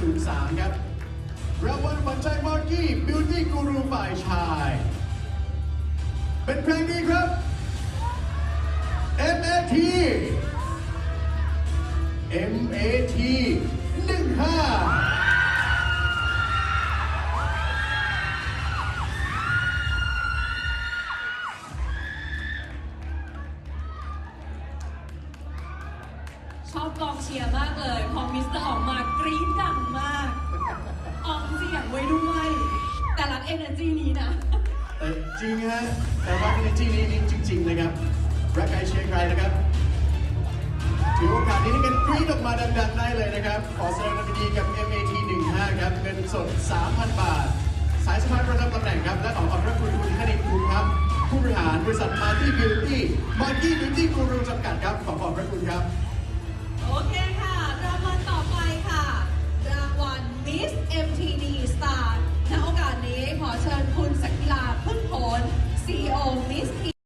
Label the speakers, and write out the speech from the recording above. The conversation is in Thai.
Speaker 1: 03 ครับรางวัลขวัญใจมาร์กี้บิวตี้กูรูฝ่ายชาย เป็นเพลงนี้ครับ MAT MAT 15
Speaker 2: ชอบกองเชียร์มากเลย พอมิสเตอร์ออกมากรี๊ด เอเนอร์จีนี้นะ
Speaker 1: แต่จริงฮะแต่ว่าในที่นี้นี่จริง ๆ นะครับรักใครเชียร์ใครนะครับถือโอกาสนี้ในการกรี๊ดออกมาดังๆได้เลยนะครับ ขอแสดงความยินดีกับ MAT 15ครับเงินสด 3,000 บาท สายสมาร์ทประจำตำแหน่งครับ และขอขอบพระคุณคุณคณิตคุณครับ ผู้บริหารบริษัทมาร์ตี้บิวตี้มาร์ตี้บิวตี้กูรูจำกัดครับ ขอขอบพระคุณ